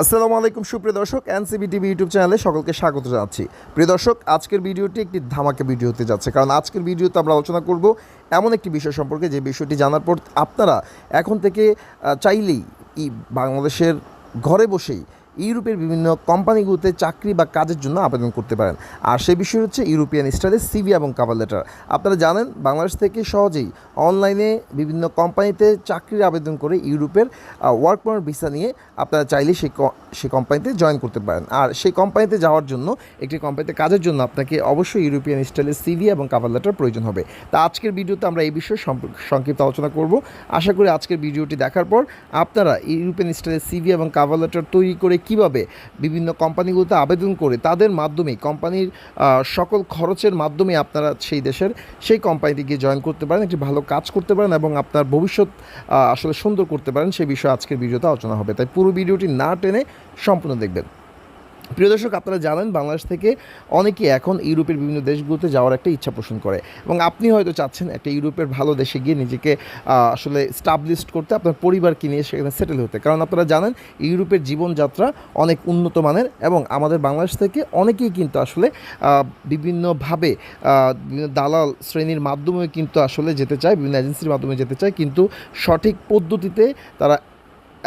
আসসালামু আলাইকুম, সুপ্রিয় দর্শক, এনসিবি টিভি ইউটিউব চ্যানেলে সকলকে স্বাগত জানাচ্ছি। প্রিয় দর্শক, আজকের ভিডিওটি একটি ধামাকা ভিডিও হতে যাচ্ছে, কারণ আজকের ভিডিওতে আমরা আলোচনা করব এমন একটি বিষয় সম্পর্কে, যে বিষয়টি জানার পর আপনারা এখন থেকে চাইলেই বাংলাদেশের ঘরে বসেই ইউরোপের বিভিন্ন কোম্পানিগুলোতে চাকরি বা কাজের জন্য আবেদন করতে পারেন। আর সেই বিষয় হচ্ছে ইউরোপিয়ান স্টাইলের সিভি এবং কাভার লেটার। আপনারা জানেন, বাংলাদেশ থেকে সহজেই অনলাইনে বিভিন্ন কোম্পানিতে চাকরির আবেদন করে ইউরোপের ওয়ার্ক পারমিট ভিসা নিয়ে আপনারা চাইলে সেই সেই কোম্পানিতে জয়েন করতে পারেন। আর সেই কোম্পানিতে যাওয়ার জন্য, একটি কোম্পানিতে কাজের জন্য আপনাকে অবশ্যই ইউরোপিয়ান স্টাইলের সিভি এবং কাভার লেটার প্রয়োজন হবে। তা আজকের ভিডিওতে আমরা এই বিষয়ে সংক্ষিপ্ত আলোচনা করব। আশা করি আজকের ভিডিওটি দেখার পর আপনারা ইউরোপিয়ান স্টাইলের সিভি এবং কাভার লেটার তৈরি করে কীভাবে বিভিন্ন কোম্পানিগুলোতে আবেদন করে তাদের মাধ্যমে, কোম্পানির সকল খরচের মাধ্যমে আপনারা সেই দেশের সেই কোম্পানিতে গিয়ে জয়েন করতে পারেন, একটি ভালো কাজ করতে পারেন এবং আপনার ভবিষ্যৎ আসলে সুন্দর করতে পারেন সেই বিষয়ে আজকের ভিডিওতে আলোচনা হবে। তাই পুরো ভিডিওটি না টেনে সম্পূর্ণ দেখবেন। প্রিয় দর্শক, আপনারা জানেন বাংলাদেশ থেকে অনেকেই এখন ইউরোপের বিভিন্ন দেশগুলোতে যাওয়ার একটা ইচ্ছা পোষণ করে এবং আপনি হয়তো চাচ্ছেন একটা ইউরোপের ভালো দেশে গিয়ে নিজেকে আসলে স্টাবলিশড করতে আপনার পরিবারকে নিয়ে সেখানে সেটেল হতে। কারণ আপনারা জানেন ইউরোপের জীবনযাত্রা অনেক উন্নত মানের এবং আমাদের বাংলাদেশ থেকে অনেকেই কিন্তু আসলে বিভিন্নভাবে বিভিন্ন দালাল শ্রেণির মাধ্যমে কিন্তু আসলে যেতে চায়, বিভিন্ন এজেন্সির মাধ্যমে যেতে চায়, কিন্তু সঠিক পদ্ধতিতে তারা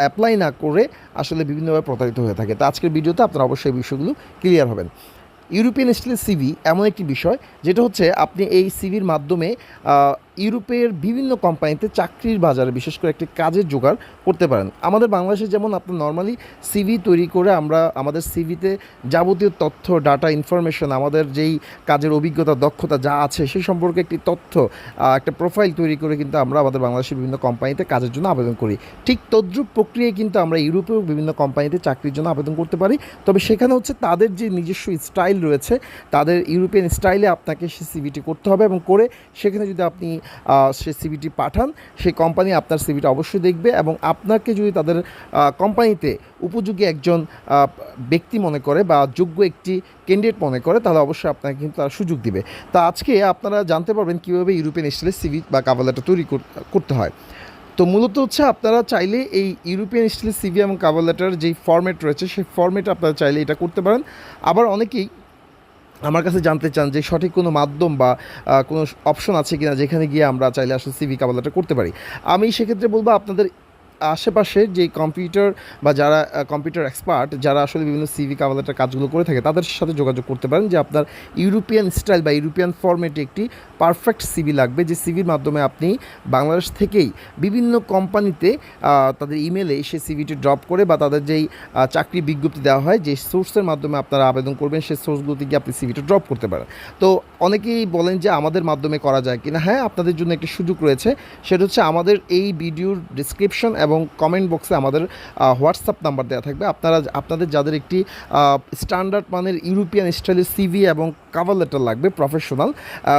অ্যাপ্লাই না করে আসলে বিভিন্নভাবে প্রতারিত হয়ে থাকে। তো আজকের ভিডিওতে আপনারা অবশ্যই বিষয়গুলো ক্লিয়ার হবেন। ইউরোপিয়ান স্টাইলের সিভি এমন একটি বিষয়, যেটা হচ্ছে আপনি এই সিভির মাধ্যমে ইউরোপের বিভিন্ন কোম্পানিতে চাকরির বাজারে বিশেষ করে একটি কাজের জোগাড় করতে পারেন। আমাদের বাংলাদেশে যেমন আপনার নর্মালি সিভি তৈরি করে আমরা আমাদের সিভিতে যাবতীয় তথ্য ডাটা ইনফরমেশন আমাদের যেই কাজের অভিজ্ঞতা, দক্ষতা যা আছে সেই সম্পর্কে একটি তথ্য একটা প্রোফাইল তৈরি করে কিন্তু আমরা আমাদের বাংলাদেশের বিভিন্ন কোম্পানিতে কাজের জন্য আবেদন করি। ঠিক তদ্রুপ প্রক্রিয়ায় কিন্তু আমরা ইউরোপেও বিভিন্ন কোম্পানিতে চাকরির জন্য আবেদন করতে পারি। তবে সেখানে হচ্ছে তাদের যে নিজস্ব স্টাইল রয়েছে, তাদের ইউরোপিয়ান স্টাইলে আপনাকে সে সিভিটি করতে হবে এবং করে সেখানে যদি আপনি সে সিভিটি পাঠান, সেই কোম্পানি আপনার সিভিটা অবশ্যই দেখবে এবং আপনাকে যদি তাদের কোম্পানিতে উপযোগী একজন ব্যক্তি মনে করে বা যোগ্য একটি ক্যান্ডিডেট মনে করে, তাহলে অবশ্যই আপনাকে কিন্তু তারা সুযোগ দিবে। তা আজকে আপনারা জানতে পারবেন কীভাবে ইউরোপিয়ান স্টাইলের সিভি বা কাভালাটা তৈরি করতে হয়। তো মূলত হচ্ছে আপনারা চাইলে এই ইউরোপিয়ান স্টাইলের সিভি এবং কাভার লেটার যেই ফর্মেট রয়েছে, সেই ফর্মেট আপনারা চাইলে এটা করতে পারেন। আবার অনেকেই আমার কাছে জানতে চান যে সঠিক কোনো মাধ্যম বা কোনো অপশন আছে কিনা যেখানে গিয়ে আমরা চাইলে আসলে সিভি কাবালাটা করতে পারি। আমি সেক্ষেত্রে বলব আপনাদের আশেপাশে যে কম্পিউটার বা যারা কম্পিউটার এক্সপার্ট, যারা আসলে বিভিন্ন সিভি কাভালেটার কাজগুলো করে থাকে, তাদের সাথে যোগাযোগ করতে পারেন যে আপনার ইউরোপিয়ান স্টাইল বা ইউরোপিয়ান ফরম্যাটে একটি পারফেক্ট সিভি লাগবে, যে সিভির মাধ্যমে আপনি বাংলাদেশ থেকেই বিভিন্ন কোম্পানিতে তাদের ইমেলে সে সিভিটি ড্রপ করে বা তাদের যেই চাকরি বিজ্ঞপ্তি দেওয়া হয়, যে সোর্সের মাধ্যমে আপনারা আবেদন করবেন, সেই সোর্সগুলোতে গিয়ে আপনি সিভিটা ড্রপ করতে পারেন। তো অনেকেই বলেন যে আমাদের মাধ্যমে করা যায় কিনা। হ্যাঁ আপনাদের জন্য একটি সুযোগ রয়েছে, সেটা হচ্ছে আমাদের এই ভিডিওর ডিসক্রিপশন এবং কমেন্ট বক্সে আমাদের হোয়াটসঅ্যাপ নাম্বার দেওয়া থাকবে। আপনারা, আপনাদের যাদের একটি স্ট্যান্ডার্ড মানের ইউরোপিয়ান স্টাইলের সিভি এবং কাভার লেটার লাগবে প্রফেশনাল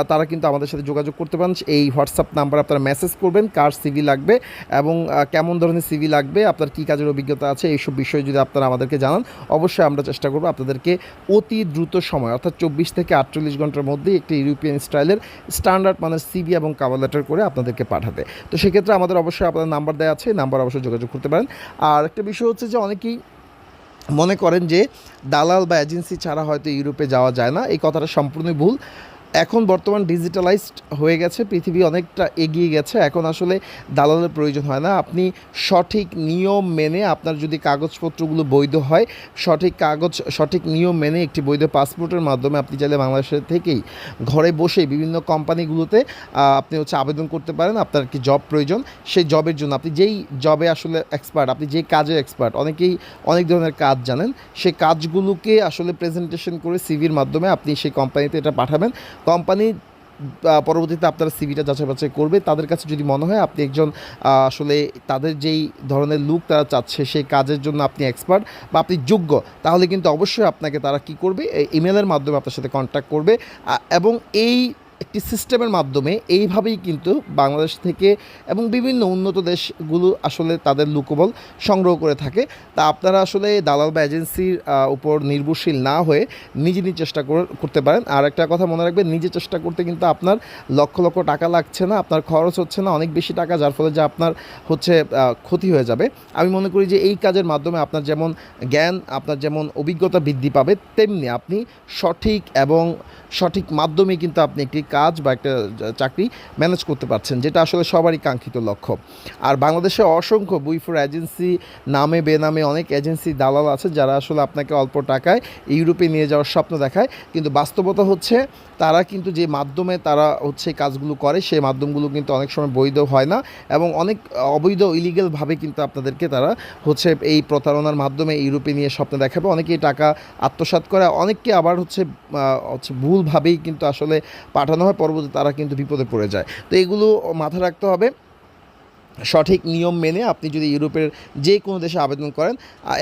তারা কিন্তু আমাদের সাথে যোগাযোগ করতে পারেন। এই হোয়াটসঅ্যাপ নাম্বার আপনারা মেসেজ করবেন, কার সিভি লাগবে এবং কেমন ধরনের সিভি লাগবে, আপনার কী কাজের অভিজ্ঞতা আছে, এইসব বিষয়ে যদি আপনারা আমাদেরকে জানান, অবশ্যই আমরা চেষ্টা করব আপনাদেরকে অতি দ্রুত সময়, অর্থাৎ চব্বিশ থেকে আটচল্লিশ ঘণ্টার মধ্যেই একটি ইউরোপিয়ান স্টাইলের স্ট্যান্ডার্ড মানের সিভি এবং কাভার লেটার করে আপনাদেরকে পাঠাতে তো সেক্ষেত্রে আমাদের অবশ্যই আপনাদের নাম্বার দেওয়া আছে নাম্বার অবশ্যই যোগাযোগ করতে পারেন। আর একটা বিষয় হচ্ছে যে অনেকেই মনে করেন যে দালাল বা এজেন্সি ছাড়া হয়তো ইউরোপে যাওয়া যায় না। এই কথাটা সম্পূর্ণই ভুল। এখন বর্তমান ডিজিটালাইজড হয়ে গেছে, পৃথিবী অনেকটা এগিয়ে গেছে, এখন আসলে দালালের প্রয়োজন হয় না। আপনি সঠিক নিয়ম মেনে আপনার যদি কাগজপত্রগুলো বৈধ হয়, সঠিক কাগজ, সঠিক নিয়ম মেনে একটি বৈধ পাসপোর্টের মাধ্যমে আপনি চাইলে বাংলাদেশের থেকেই ঘরে বসে বিভিন্ন কোম্পানিগুলোতে আপনি হচ্ছে আবেদন করতে পারেন, আপনার কি জব প্রয়োজন। সেই জবের জন্য আপনি যেই জবে আসলে এক্সপার্ট আপনি যেই কাজে এক্সপার্ট অনেকেই অনেক ধরনের কাজ জানেন। সেই কাজগুলোকে আসলে প্রেজেন্টেশন করে সিভির মাধ্যমে আপনি সেই কোম্পানিতে এটা পাঠাবেন। কোম্পানি পরবর্তীতে আপনার সিভিটা যাচাই বাছাই করবে। তাদের কাছে যদি মনে হয় আপনি একজন আসলে তাদের যেই ধরনের লুক তারা চাচ্ছে সেই কাজের জন্য আপনি এক্সপার্ট বা আপনি যোগ্য, তাহলে কিন্তু অবশ্যই আপনাকে তারা কি করবে ইমেলের মাধ্যমে আপনার সাথে কন্ট্যাক্ট করবে। এবং এই একটি সিস্টেমের মাধ্যমে এইভাবেই কিন্তু বাংলাদেশ থেকে এবং বিভিন্ন উন্নত দেশগুলো আসলে তাদের লুকোবল সংগ্রহ করে থাকে। তা আপনারা আসলে দালাল বা এজেন্সির উপর নির্ভরশীল না হয়ে নিজে নিজে চেষ্টা করতে পারেন। আর একটা কথা মনে রাখবেন, নিজে চেষ্টা করতে কিন্তু আপনার লক্ষ লক্ষ টাকা লাগছে না, আপনার খরচ হচ্ছে না, অনেক বেশি টাকা, যার ফলে যে আপনার হচ্ছে ক্ষতি হয়ে যাবে। আমি মনে করি যে এই কাজের মাধ্যমে আপনার যেমন জ্ঞান, আপনার যেমন অভিজ্ঞতা বৃদ্ধি পাবে, তেমনি আপনি সঠিক এবং সঠিক মাধ্যমে কিন্তু আপনি একটি কাজ বা একটা চাকরি ম্যানেজ করতে পারছেন, যেটা আসলে সবারই কাঙ্ক্ষিত লক্ষ্য। আর বাংলাদেশে অসংখ্য বুইফোর এজেন্সি নামে, বেনামে অনেক এজেন্সি দালাল আছে, যারা আসলে আপনাকে অল্প টাকায় ইউরোপে নিয়ে যাওয়ার স্বপ্ন দেখায়। কিন্তু বাস্তবতা হচ্ছে, তারা কিন্তু যে মাধ্যমে তারা হচ্ছে কাজগুলো করে, সেই মাধ্যমগুলো কিন্তু অনেক সময় বৈধ হয় না এবং অনেক, অবৈধ ইলিগেলভাবে কিন্তু আপনাদেরকে তারা হচ্ছে এই প্রতারণার মাধ্যমে ইউরোপে নিয়ে স্বপ্ন দেখাবে। অনেকেই টাকা আত্মসাৎ করে, অনেককে আবার হচ্ছে হচ্ছে ভুলভাবেই কিন্তু আসলে পাঠানো হয় পরবর্তী তারা কিন্তু বিপদে পড়ে যায়। তো এগুলো মাথায় রাখতে হবে। সঠিক নিয়ম মেনে আপনি যদি ইউরোপের যে কোনো দেশে আবেদন করেন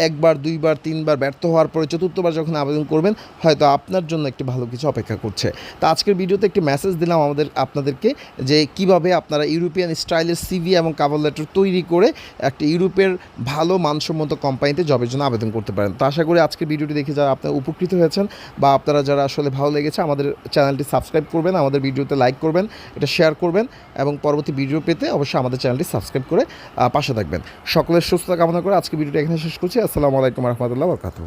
একবার, দুইবার, তিনবার ব্যর্থ হওয়ার পরে চতুর্থবার যখন আবেদন করবেন, হয়তো আপনার জন্য একটি ভালো কিছু অপেক্ষা করছে। তো আজকের ভিডিওতে একটি মেসেজ দিলাম আমাদের, আপনাদেরকে যে কীভাবে আপনারা ইউরোপিয়ান স্টাইলের সিভি এবং কাভার লেটার তৈরি করে একটা ইউরোপের ভালো মানসম্মত কোম্পানিতে জবের জন্য আবেদন করতে পারেন। তো আশা করি আজকের ভিডিওটি দেখে যারা আপনারা উপকৃত হয়েছেন বা আপনারা যারা আসলে ভালো লেগেছে, আমাদের চ্যানেলটি সাবস্ক্রাইব করবেন, আমাদের ভিডিওতে লাইক করবেন, এটা শেয়ার করবেন এবং পরবর্তী ভিডিও পেতে অবশ্যই আমাদের চ্যানেলটি সাবস্ক্রাইব করে পাশে থাকবেন। সকলের সুস্থতা কামনা করে আজকে ভিডিওটা এখানে শেষ করছি। আসসালামু আলাইকুম রহমতুল্লাহ বরকাতু